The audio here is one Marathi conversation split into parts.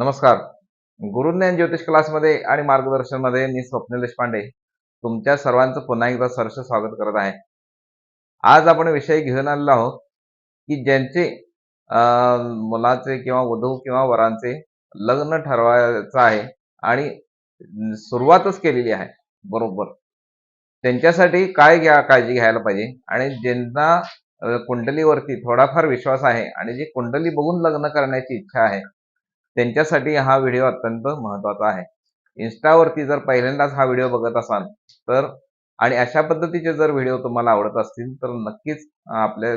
नमस्कार. गुरुज्ञान ज्योतिष क्लासमध्ये आणि मार्गदर्शनमध्ये मी स्वप्नील देशपांडे तुमच्या सर्वांचं पुन्हा एकदा सरस स्वागत करत आहे. आज आपण विषय घेऊन आलेलो आहोत की ज्यांचे अं, मुलाचे किंवा वधू किंवा वरांचे लग्न ठरवायचं आहे आणि सुरुवातच केलेली आहे. बरोबर. त्यांच्यासाठी काय घ्या काळजी घ्यायला पाहिजे आणि ज्यांना कुंडलीवरती थोडाफार विश्वास आहे आणि जी कुंडली बघून लग्न करण्याची इच्छा आहे त्यांच्यासाठी हा व्हिडिओ अत्यंत महत्त्वाचा आहे. इन्स्टावरती जर पहिल्यांदाच हा व्हिडिओ बघत असाल तर आणि अशा पद्धतीचे जर व्हिडिओ तुम्हाला आवडत असतील तर नक्कीच आपल्या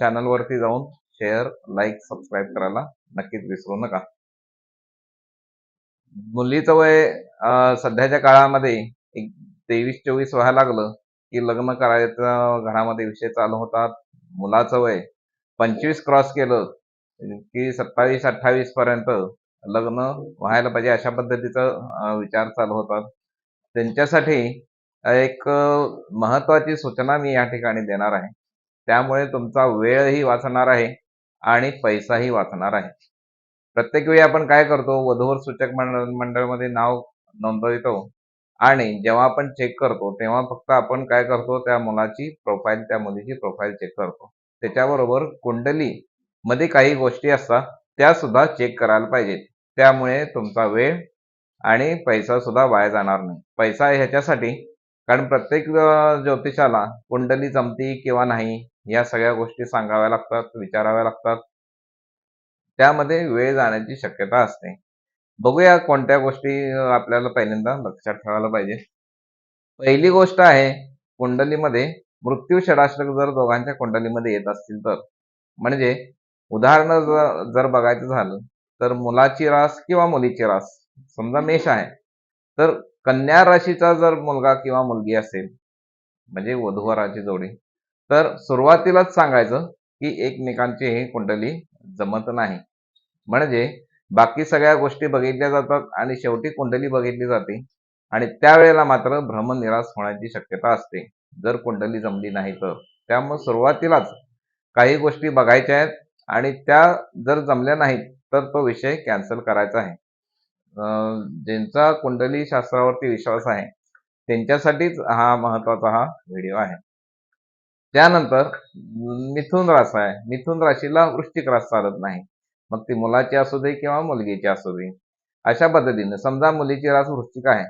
चॅनलवरती जाऊन शेअर लाईक सबस्क्राईब करायला नक्कीच विसरू नका. मुलीचं वय सध्याच्या काळामध्ये एक तेवीस चोवीस व्हायला लागलं की लग्न करायचं घरामध्ये विषय चालू होतात. मुलाचं वय पंचवीस क्रॉस केलं की सत्तावीस अठ्ठावीस पर्यंत लग्न व्हायला पाहिजे अशा पद्धतीचा विचार चालू होतात त्यांच्यासाठी एक महत्वाची सूचना मी या ठिकाणी देणार आहे. त्यामुळे तुमचा वेळही वाचणार आहे आणि पैसाही वाचणार आहे. प्रत्येक वेळी आपण काय करतो वधूवर सूचक मंडळ मंडळमध्ये नाव नोंदवितो आणि जेव्हा आपण चेक करतो तेव्हा फक्त आपण काय करतो त्या मुलाची प्रोफाईल त्या मुलीची प्रोफाईल चेक करतो. त्याच्याबरोबर कुंडली मध्ये काही गोष्टी असतात त्या सुद्धा चेक करायला पाहिजेत. त्यामुळे तुमचा वेळ आणि पैसा सुद्धा वाया जाणार नाही. पैसा ह्याच्यासाठी कारण प्रत्येक ज्योतिषाला कुंडली जमती किंवा नाही या सगळ्या गोष्टी सांगाव्या लागतात विचाराव्या लागतात. त्यामध्ये वेळ जाण्याची शक्यता असते. बघूया कोणत्या गोष्टी आपल्याला पहिल्यांदा लक्षात ठेवायला पाहिजे. पहिली गोष्ट आहे कुंडलीमध्ये मृत्यू षडाष्टक जर दोघांच्या कुंडलीमध्ये येत असतील तर. म्हणजे उदाहरण जर जर बघायचं झालं तर मुलाची रास किंवा मुलीची रास समजा मेष आहे. तर कन्या राशीचा जर मुलगा किंवा मुलगी असेल म्हणजे वधूवराची जोडी तर सुरुवातीलाच सांगायचं की एकमेकांची ही कुंडली जमत नाही. म्हणजे बाकी सगळ्या गोष्टी बघितल्या जातात आणि शेवटी कुंडली बघितली जाते आणि त्यावेळेला मात्र भ्रमनिराश होण्याची शक्यता असते. जर कुंडली जमली नाही तर. त्यामुळे सुरुवातीलाच काही गोष्टी बघायच्या आहेत आणि त्या जर जमल्या नाहीत तर तो विषय कॅन्सल करायचा आहे. ज्यांचा कुंडली शास्त्रावरती विश्वास आहे त्यांच्यासाठीच हा महत्त्वाचा हा व्हिडिओ आहे. त्यानंतर मिथुन रास आहे. मिथुन राशीला वृश्चिक रास चालत नाही. मग ती मुलाची असू दे किंवा मुलगीची असू दे. अशा पद्धतीने समजा मुलीची रास वृश्चिक आहे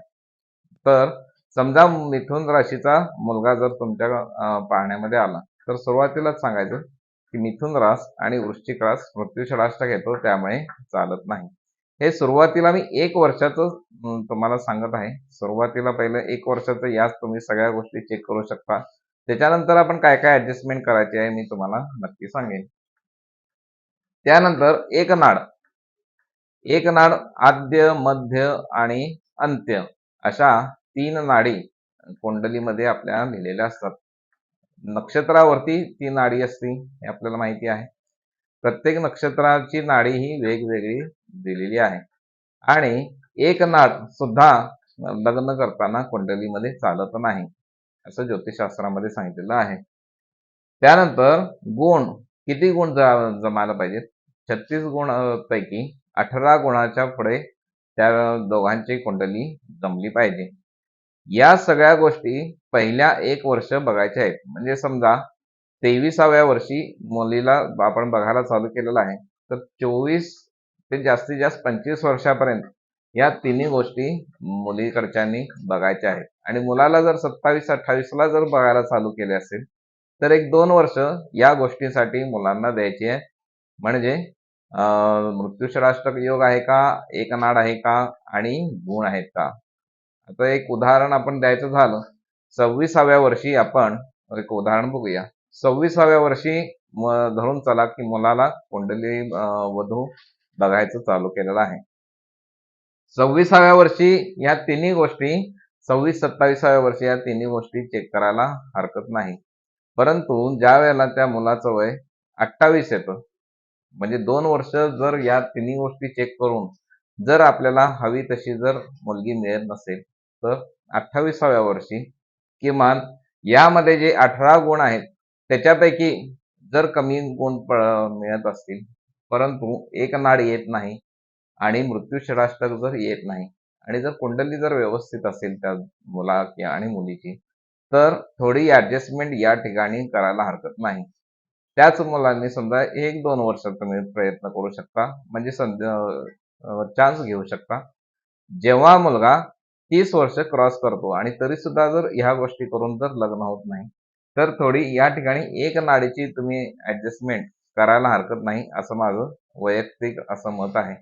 तर समजा मिथुन राशीचा मुलगा जर तुमच्या पाहण्यामध्ये आला तर सुरुवातीलाच सांगायचं मिथुन रास आणि वृश्चिक रास मृत्यू येतो त्यामुळे चालत नाही. हे सुरुवातीला मी एक वर्षाचं तुम्हाला सांगत आहे. सुरुवातीला पहिलं एक वर्षाचं याच तुम्ही सगळ्या गोष्टी चेक करू शकता. त्याच्यानंतर आपण काय काय ऍडजस्टमेंट करायची आहे मी तुम्हाला नक्की सांगेन. त्यानंतर एक नाड. एक नाड आद्य मध्य आणि अंत्य. अशा तीन नाडी कुंडलीमध्ये आपल्या लिहिलेल्या असतात. नक्षत्रावरती ती नाडी असते हे आपल्याला माहिती आहे. प्रत्येक नक्षत्राची नाडी ही वेगवेगळी दिलेली आहे. आणि एक नाड सुद्धा लग्न करताना कुंडलीमध्ये चालत नाही असं ज्योतिषशास्त्रामध्ये सांगितलेलं आहे. त्यानंतर गुण किती गुण जमायला पाहिजेत? छत्तीस गुण पैकी अठरा गुणाच्या पुढे त्या दोघांची कुंडली जमली पाहिजे. या सगळ्या गोष्टी पहिल्या एक वर्ष बघायचे आहेत. म्हणजे समजा तेविसाव्या वर्षी मुलीला आपण बघायला चालू केलेलं आहे. तर चोवीस ते जास्तीत जास्त पंचवीस वर्षापर्यंत या तिन्ही गोष्टी मुलीकडच्यांनी बघायच्या आहेत. आणि मुलाला जर सत्तावीस अठ्ठावीसला जर बघायला चालू केले असेल तर एक दोन वर्ष या गोष्टीसाठी मुलांना द्यायची आहे. म्हणजे अं, योग आहे का एक नाड आहे का आणि गुण आहेत का? आता एक उदाहरण आपण द्यायचं झालं सव्वीसाव्या वर्षी आपण एक उदाहरण बघूया. सव्वीसाव्या वर्षी धरून चला की मुलाला कुंडली वधू बघायचं चालू केलेलं आहे. सव्वीसाव्या वर्षी या तिन्ही गोष्टी सव्वीस सत्तावीसाव्या वर्षी या तिन्ही गोष्टी चेक करायला हरकत नाही. परंतु ज्या वेळेला त्या मुलाचं वय अठ्ठावीस येतं म्हणजे दोन वर्ष जर या तिन्ही गोष्टी चेक करून जर आपल्याला हवी तशी जर मुलगी मिळत नसेल तर अठ्ठावीसाव्या वर्षी किमान यामध्ये जे अठरा गुण आहेत त्याच्यापैकी जर कमी गुण मिळत असतील परंतु एक नाड येत नाही आणि मृत्यू षडाष्टक जर येत नाही आणि जर कुंडली जर व्यवस्थित असेल त्या मुला आणि मुलीची तर थोडी ऍडजस्टमेंट या ठिकाणी करायला हरकत नाही. त्याच मुलांनी समजा एक दोन वर्ष तुम्ही प्रयत्न करू शकता म्हणजे चान्स घेऊ शकता. जेव्हा मुलगा तीस वर्ष क्रॉस करतो. आणि तरी सुद्धा जर ह्या गोष्टी करून जर लग्न होत नाही तर थोडी या ठिकाणी एक नाडीची तुम्ही ऍडजस्टमेंट करायला हरकत नाही असं माझं वैयक्तिक असं मत आहे.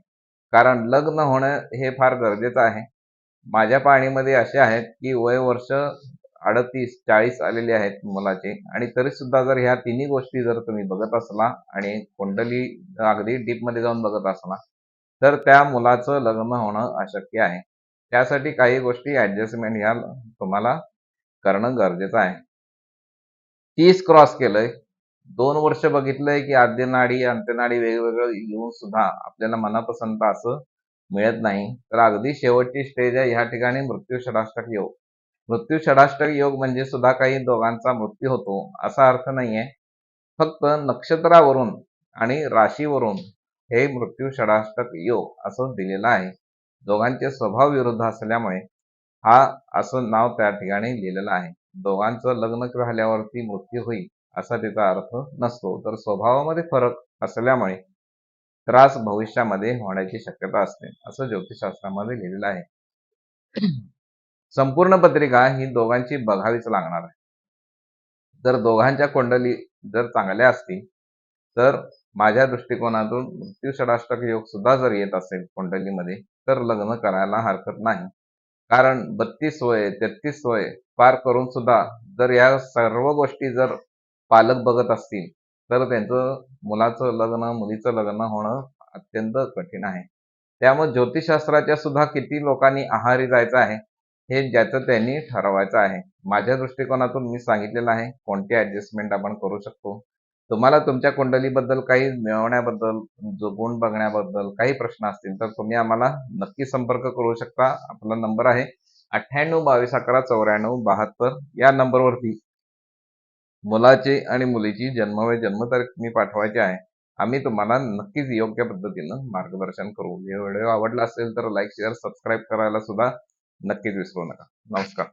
कारण लग्न होणं हे फार गरजेचं आहे. माझ्या पाहणीमध्ये असे आहेत की वय वर्ष अडतीस चाळीस आलेले आहेत मुलाचे. आणि तरी सुद्धा जर ह्या तिन्ही गोष्टी जर तुम्ही बघत असला आणि कुंडली अगदी डीपमध्ये जाऊन बघत असला तर त्या मुलाचं लग्न होणं अशक्य आहे. त्यासाठी काही गोष्टी ऍडजस्टमेंट ह्या तुम्हाला करणं गरजेचं आहे. तीस क्रॉस केलंय. दोन वर्ष बघितलंय की आद्यनाडी अंत्यनाडी वेगवेगळं येऊन सुद्धा आपल्याला मनापसंत असं मिळत नाही. तर अगदी शेवटची स्टेज आहे. ह्या ठिकाणी मृत्यू षडाष्टक योग. मृत्यू षडाष्टक योग म्हणजे सुद्धा काही दोघांचा मृत्यू होतो असा अर्थ नाहीये. फक्त नक्षत्रावरून आणि राशीवरून हे मृत्यू षडाष्टक योग असं दिलेलं आहे. दोघांचे स्वभाव विरुद्ध असल्यामुळे हा असं नाव त्या ठिकाणी लिहिलेलं आहे. दोघांचं लग्न झाल्यावरती मृत्यू होईल असा त्याचा अर्थ नसतो. तर स्वभावामध्ये फरक असल्यामुळे त्रास भविष्यामध्ये होण्याची शक्यता असते असं ज्योतिषशास्त्रामध्ये लिहिलेलं आहे. संपूर्ण पत्रिका ही दोघांची बघावीच लागणार आहे. जर दोघांच्या कुंडली जर चांगल्या असतील तर माझ्या दृष्टिकोनातून मृत्यू षडाष्टक योग सुद्धा जर येत असेल कुंडलीमध्ये तर लग्न करायला हरकत नाही. कारण बत्तीस वय तेहतीस वय पार करून सुद्धा जर या सर्व गोष्टी जर पालक बघत असतील तर त्यांचं मुलाचं लग्न मुलीचं लग्न होणं अत्यंत कठीण आहे. त्यामुळे ज्योतिषशास्त्राच्या सुद्धा किती लोकांनी आहारी जायचं आहे हे ज्याचं त्यांनी ठरवायचं आहे. माझ्या दृष्टिकोनातून मी सांगितलेलं आहे कोणते ॲडजस्टमेंट आपण करू शकतो? तुम्हाला तुमच्या कुंडलीबद्दल काही मिळवण्याबद्दल जो गुण बघण्याबद्दल काही प्रश्न असतील तर तुम्ही आम्हाला नक्की संपर्क करू शकता. आपला नंबर आहे अठ्ठ्याण्णव बावीस अकरा चौऱ्याण्णव बहात्तर. या नंबरवरती मुलाची आणि मुलीची जन्मवय जन्मतारीख तुम्ही पाठवायची आहे. आम्ही तुम्हाला नक्कीच योग्य पद्धतीनं मार्गदर्शन करू. व्हिडिओ आवडला असेल तर लाईक शेअर सबस्क्राईब करायला सुद्धा नक्कीच विसरू नका. नमस्कार.